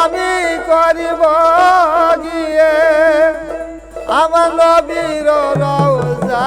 আমি করিব গিয়ে আমার নবীর রওজা।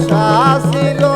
আশা ছিল